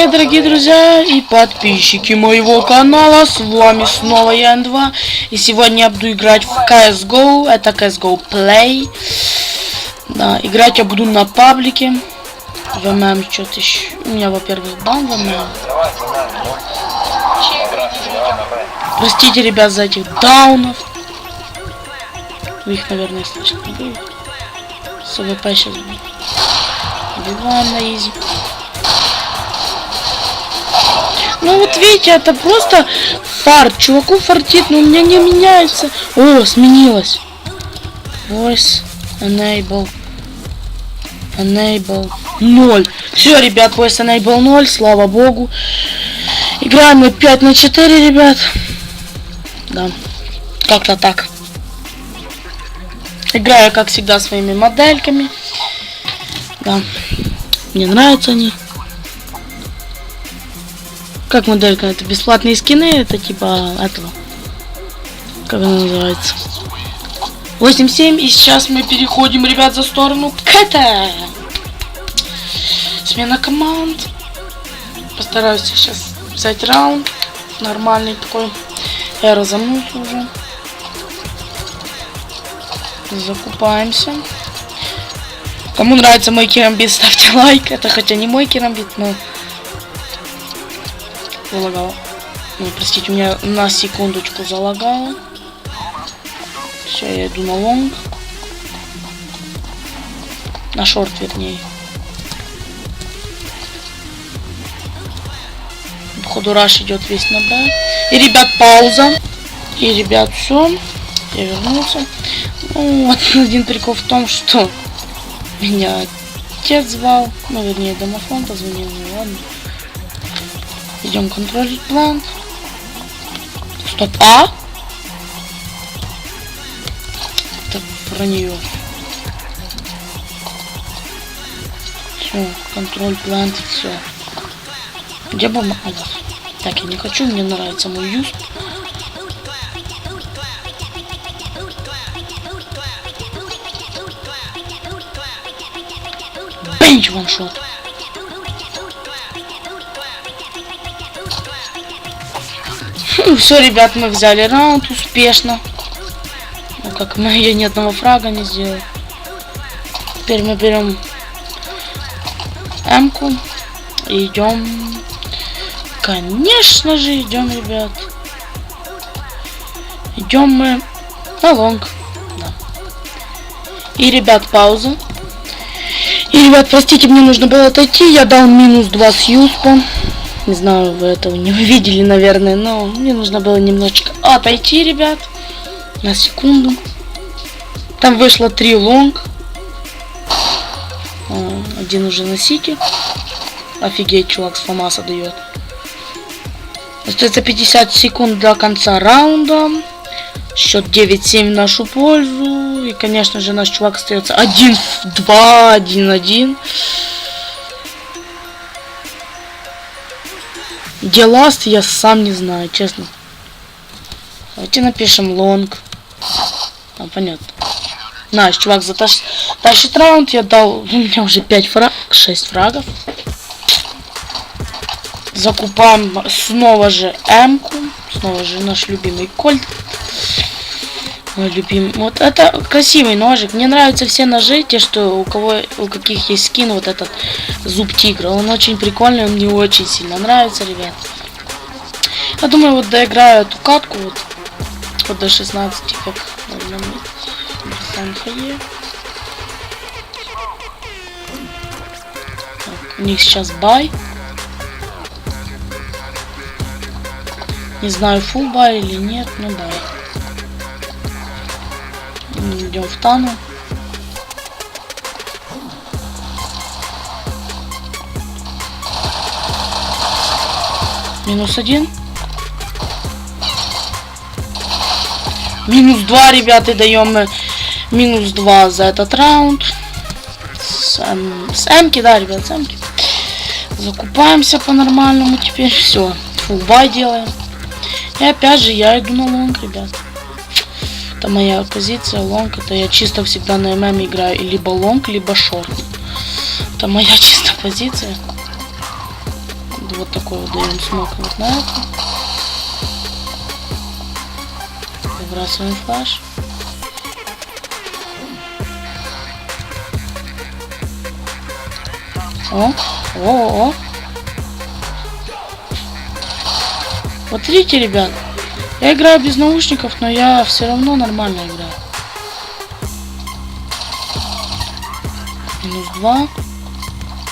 Привет, дорогие друзья и подписчики моего канала, с вами снова я N2 И сегодня я буду играть в CSGO, это CSGO Play Да, играть я буду на паблике. В ММ что-то еще, у меня, во-первых, бан в ММ Простите, ребят, за этих даунов. Вы их, наверное, слышать не будете. С АВП сейчас будет. Убиваем на изи ну вот видите, это просто фарт. Чуваку фартит, но у меня не меняется. О, сменилось. Voice enable. Enable 0. Все, ребят, voice enable 0, слава богу. Играем мы 5 на 4, ребят. Да. Как-то так. Играю, как всегда, своими модельками. Да. Мне нравятся они. Как моделька? Это бесплатные скины, это типа этого. Как она называется? 8-7, и сейчас мы переходим, ребят, за сторону Кэта. Смена команд. Постараюсь сейчас взять раунд. Нормальный такой. Я разомнулся уже. Закупаемся. Кому нравится мой керамбит, ставьте лайк. Это хотя не мой керамбит, но залагало. Ну, простите, у меня на секундочку залагало. Все, я иду на лонг. На шорт, вернее. Походу раш идет весь на Б. И, ребят, пауза. И, ребят, все. Я вернулся. Ну, один прикол в том, что меня отец звал. Ну, вернее, домофон позвонил. Ну, ладно. Идем контролить план. Стоп. А? Это про нее. Все, контроль план, все. Где бомба? Так, я не хочу, мне нравится мой юз. Бенч ваншот. все, ребят, мы взяли раунд успешно. Ну как мы ее ни одного фрага не сделали. Теперь мы берем М-ку идем. Конечно же, идем, ребят. Идем мы на лонг. Да. И, ребят, пауза. И, ребят, простите, мне нужно было отойти. Я дал минус 2 с юспом. Не знаю, вы этого не увидели, наверное, но мне нужно было немножечко отойти, ребят. На секунду. Там вышло три лонг. Один уже на сити. Офигеть, чувак с Фомаса дает. Остается 50 секунд до конца раунда. Счет 9-7 в нашу пользу. И, конечно же, наш чувак остается 1-2, 1-1. Где ласт, я сам не знаю, честно. Давайте напишем лонг. А, понятно. Наш чувак затащит тащит раунд. Я дал... У меня уже 5 фраг... 6 фрагов. Закупаем снова же М-ку. Снова же наш любимый кольт. Мой любимый. Вот это красивый ножик. Мне нравятся все ножи, те, что у кого, у каких есть скин, вот этот зуб тигра. Он очень прикольный, он мне очень сильно нравится, ребят. Я думаю, вот доиграю эту катку, вот, вот до 16, как у них сейчас бай. Не знаю, фул бай или нет, но бай идем в тану. Минус один. Минус два, ребята, даем минус два за этот раунд. С, эм, да, ребят, с эмки. Закупаемся по-нормальному теперь. Все, фулбай делаем. И опять же я иду на лонг, ребят. Это моя позиция, лонг. Это я чисто всегда на ММ играю либо лонг, либо шорт. Это моя чисто позиция. вот такой вот даем смог вот на это. Выбрасываем флаш. О, о, о. Вот видите, ребят, я играю без наушников, но я все равно нормально играю. Минус два.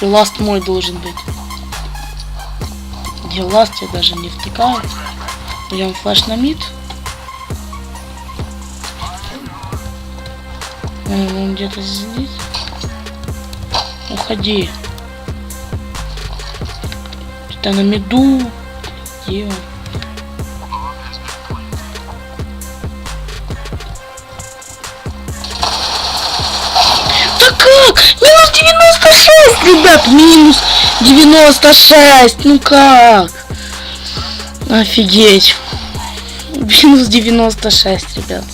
И ласт мой должен быть. Где ласт я даже не втыкаю. Берем флеш на мид. Он где-то здесь. Уходи. Что-то на меду. Где он? 96, ребят, минус 96. Ну как? Офигеть. Минус 96, ребят.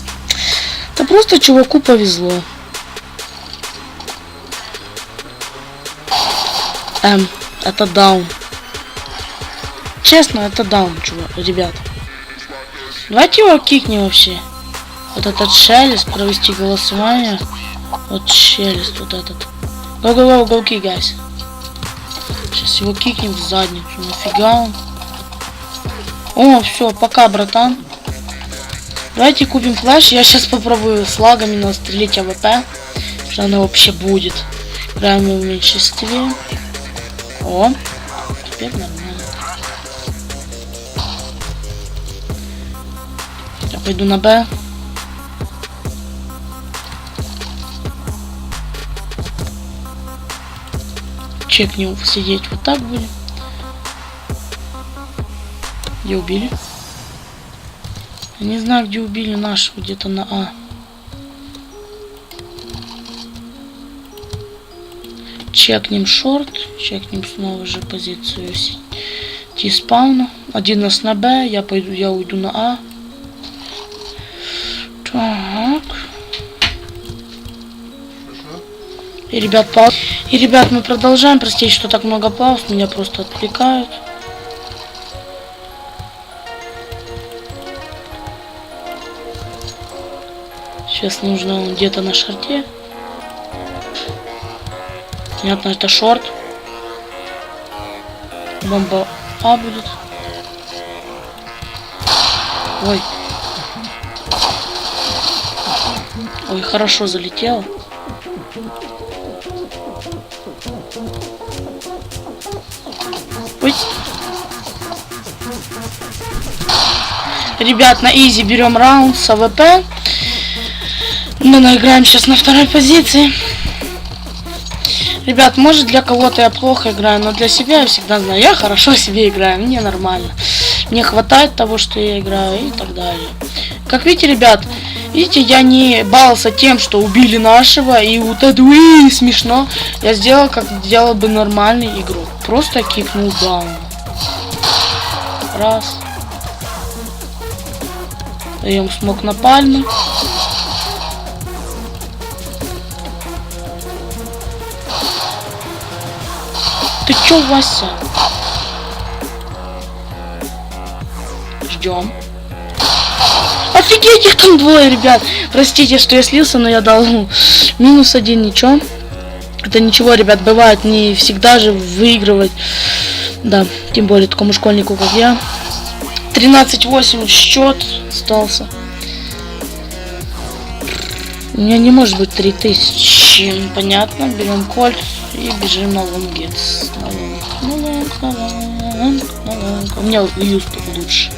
Да просто чуваку повезло. Эм, это даун. Честно, это даун, чувак, ребят. Давайте его кикнем вообще. Вот этот шелест, провести голосование. Вот шелест вот этот. Go, go, go, go, kick, guys. Сейчас его кикнем в задницу. Нафига он? О, все, пока, братан. Давайте купим флеш. Я сейчас попробую с лагами настрелить АВП. Что она вообще будет. Играем в меньшинстве. О, теперь нормально. Я пойду на Б. Чекнем сидеть вот так будем. Где убили? Я не знаю, где убили нашего, где-то на А. Чекнем шорт, чекнем снова же позицию Ти спауна. Один нас на Б, я пойду, я уйду на А. Так. И ребят, пауз. И ребят, мы продолжаем. Простите, что так много пауз, меня просто отвлекают. Сейчас нужно где-то на шарте. Понятно, это шорт. Бомба А будет. Ой. Ой, хорошо залетел. Ребят, на изи берем раунд с АВП. Мы наиграем сейчас на второй позиции. Ребят, может для кого-то я плохо играю, но для себя я всегда знаю, я хорошо себе играю, мне нормально. Мне хватает того, что я играю и так далее. Как видите, ребят, видите, я не баловался тем, что убили нашего, и вот это уи, смешно. Я сделал, как делал бы нормальный игру. Просто кикнул даун. Раз. Даем смог на пальмы. Ты чё, Вася? Ждем. Офигеть, их там двое, ребят. Простите, что я слился, но я дал минус один, ничего. Это ничего, ребят, бывает не всегда же выигрывать. Да, тем более такому школьнику, как я. 13-8 счет остался. У меня не может быть 3000. Понятно, берем кольт и бежим на лонгец. На лонг, на лонг, на лонг. У меня юз лучше.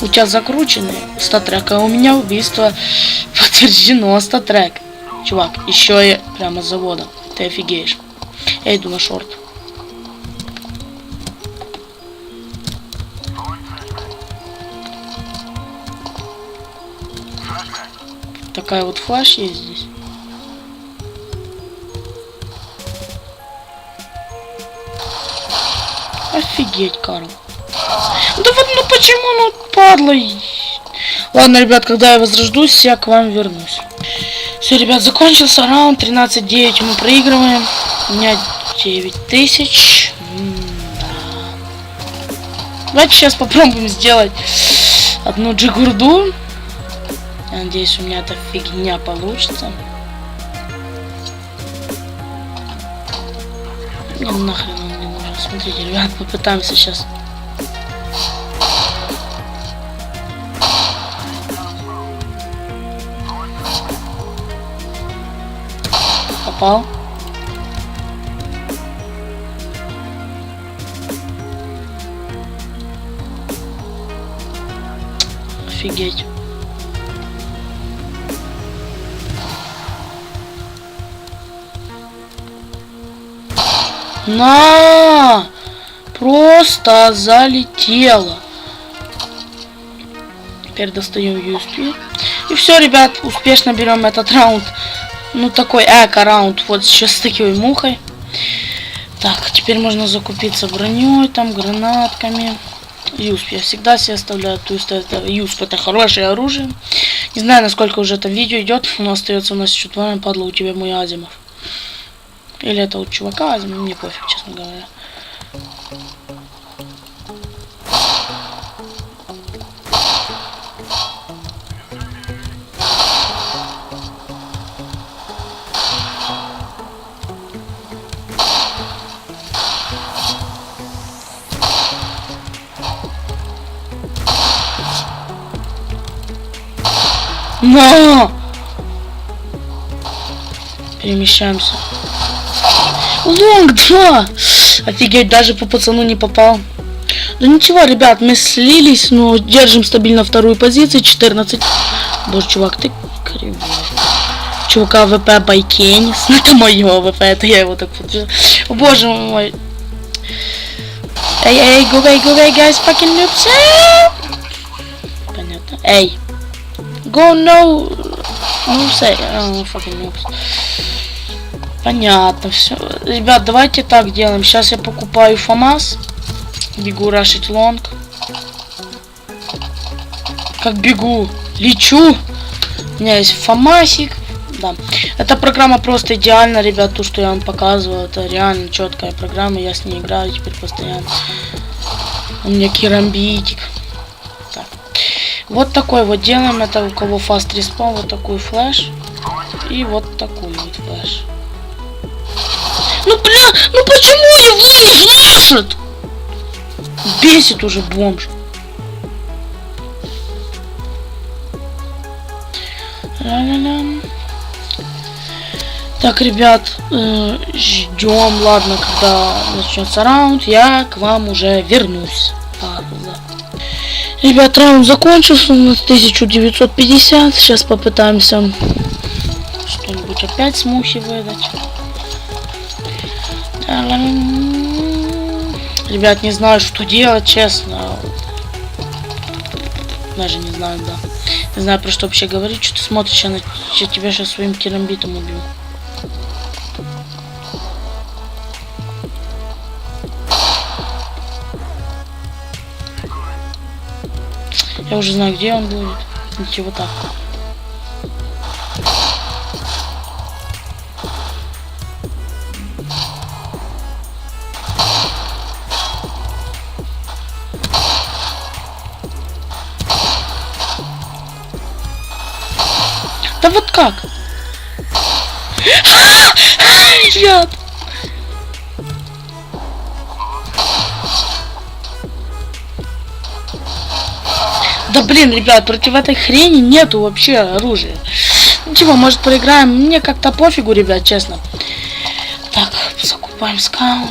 У тебя закрученный статрек, а у меня убийство подтверждено статрек. Чувак, еще и прямо с завода. Ты офигеешь. Я иду на шорт. Такая вот флеш есть здесь. Офигеть, Карл. Да вот ну почему, ну падла. Ладно, ребят, когда я возрождусь, я к вам вернусь. Все, ребят, закончился раунд 13-9. Мы проигрываем. У меня 9 тысяч. Давайте сейчас попробуем сделать одну джигурду. Я надеюсь, у меня эта фигня получится. Мне нахрен он не нужен. Смотрите, ребят, попытаемся сейчас. Попал. Офигеть. На! Просто залетело. Теперь достаем USP. И все, ребят, успешно берем этот раунд. Ну, такой эко-раунд. Вот сейчас с такой мухой. Так, теперь можно закупиться броней, там, гранатками. Юсп. Я всегда себе оставляю. То есть это Юсп это хорошее оружие. Не знаю, насколько уже это видео идет, но остается у нас еще два падла у тебя мой Азимов. Или это у чувака Азимов, мне пофиг, честно говоря. На! Перемещаемся. Лонг 2! Офигеть, даже по пацану не попал. Да ничего, ребят, мы слились, но держим стабильно вторую позицию, 14. Боже, чувак, ты кривой. Чувака ВП Байкенис. Ну, это мое ВП, это я его так подписал. О, боже мой. Эй, эй, go away, guys, fucking noobs. Понятно. Эй. Go no... Ну, say... Oh, fucking noobs. Понятно, все. Ребят, давайте так делаем. Сейчас я покупаю ФАМАС. Бегу рашить лонг. Как бегу? Лечу. У меня есть ФАМАСик. Да. Эта программа просто идеальна, ребят, то, что я вам показывал. Это реально четкая программа. Я с ней играю теперь постоянно. У меня керамбитик. Так. Вот такой вот делаем. Это у кого фаст респаун. Вот такой флеш. И вот такой вот флеш. Ну бля, ну почему его не слышит? Бесит уже бомж. Так, ребят, э, ждем, ладно, когда начнется раунд, я к вам уже вернусь. Ладно. Ребят, раунд закончился, у нас 1950, сейчас попытаемся что-нибудь опять с выдать. Ребят, не знаю, что делать, честно. Даже не знаю, да. Не знаю, про что вообще говорить. Что ты смотришь, я, на... я тебя сейчас своим керамбитом убью. Я уже знаю, где он будет. Ничего так. Как? Ребят! Да блин, ребят, против этой хрени нету вообще оружия. Ничего, может проиграем. Мне как-то пофигу, ребят, честно. Так, закупаем скаут.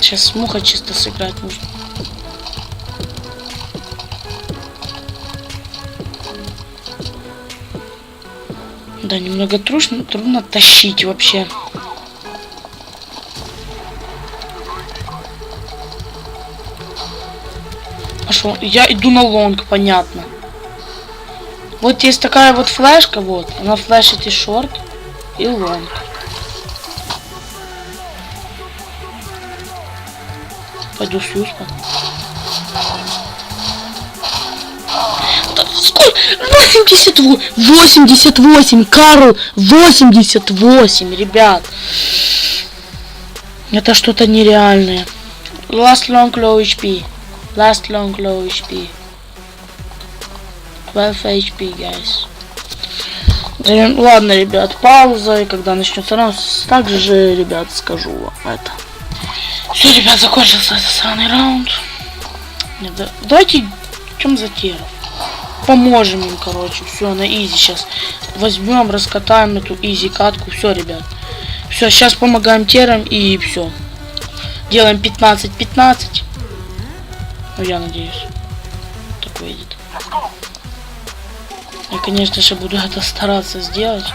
Сейчас муха чисто сыграть нужно. Да, немного трудно, трудно тащить вообще. Что? Я иду на лонг, понятно. Вот есть такая вот флешка, вот. Она флешит и шорт, и лонг. Пойду с юзка. Сколько? 88, 88, Карл, 88, ребят. Это что-то нереальное. Last long low HP. Last long low HP. 12 HP, guys. Да, Ладно, ребят, пауза, и когда начнется раунд, также же, ребят, скажу вам это. Все, ребят, закончился этот сраный раунд. Давайте, в чем затеров? Поможем им, короче, все, на изи сейчас. Возьмем, раскатаем эту изи катку, все, ребят. Все, сейчас помогаем терам и все. Делаем 15-15. Ну, я надеюсь. Так выйдет. Я, конечно же, буду это стараться сделать.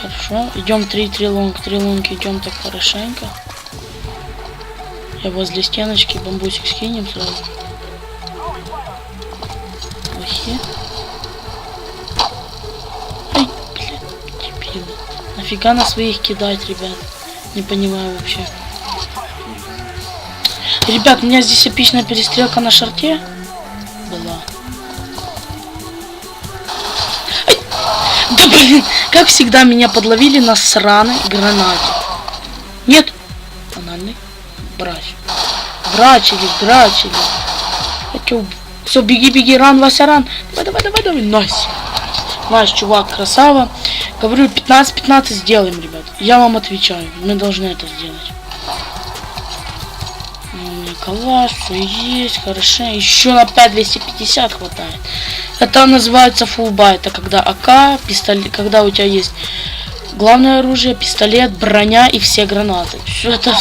Хорошо. Идем 3-3 лонг. 3 лонг идем так хорошенько. Я возле стеночки бамбусик скинем сразу. Охе. Ай, блин, дебилы. Нафига на своих кидать, ребят? Не понимаю вообще. Ребят, у меня здесь эпичная перестрелка на шарте была. Ай! Да блин, как всегда меня подловили на сраной гранате. Нет, анальный брач. Брачили, брачили. Хочу. Все, беги, беги, ран, Вася, ран. Давай, давай, давай, давай. Найс. Найс, чувак, красава. Говорю, 15-15 сделаем, ребят. Я вам отвечаю. Мы должны это сделать. Ну, У меня калаш, все есть, хорошо. Еще на 5 250 хватает. Это называется фулбай. Это когда АК, пистолет, когда у тебя есть главное оружие, пистолет, броня и все гранаты. Все это,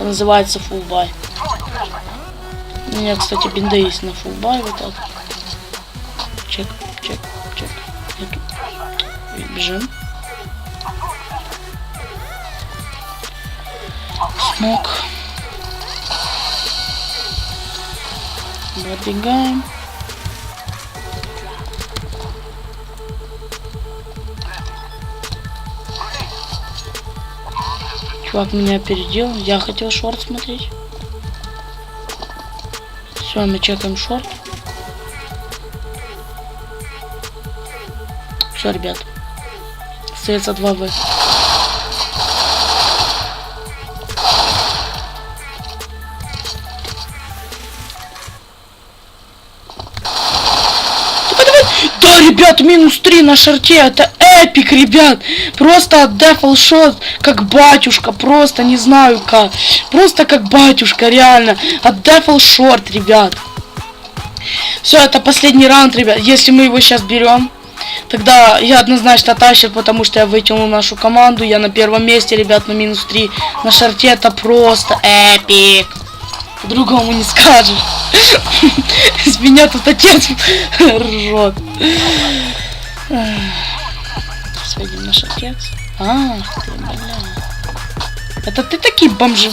это называется фулбай. У меня, кстати, бинда есть на фулбай вот так. Чек, чек, чек. Нету. И Бежим. Смог. Добегаем. Чувак меня опередил. Я хотел шорт смотреть. Все, мы чекаем шорт. Все, ребят. Остается 2 Да, ребят, минус 3 на шарте. Это эпик, ребят. Просто отдефал шот, как батюшка. Просто не знаю как. Просто как батюшка, реально. Отдефал шорт, ребят. Все, это последний раунд, ребят. Если мы его сейчас берем, тогда я однозначно тащил, потому что я вытянул нашу команду. Я на первом месте, ребят, на минус 3. На шарте это просто эпик. По-другому не скажешь. С меня тут отец ржет. Сходим наш отец. Ах ты, бля. Это ты такие бомжи.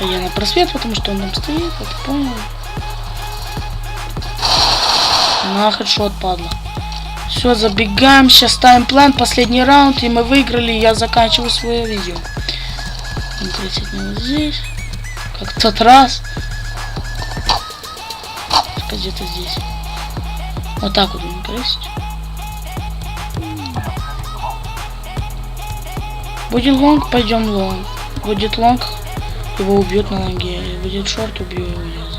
А я на просвет, потому что он там стоит, это понял. На хедшот, падла. Все, забегаем, сейчас ставим план, последний раунд, и мы выиграли, я заканчиваю свое видео. М30 не вот здесь, как в тот раз. Где-то здесь. Вот так вот будем. Будет лонг, пойдем лонг. Будет лонг, его убьют на лонге. Будет шорт, убью его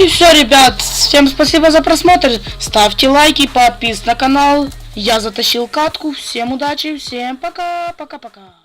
И все, ребят, всем спасибо за просмотр. Ставьте лайки, подписывайтесь на канал. Я затащил катку. Всем удачи, всем пока, пока-пока.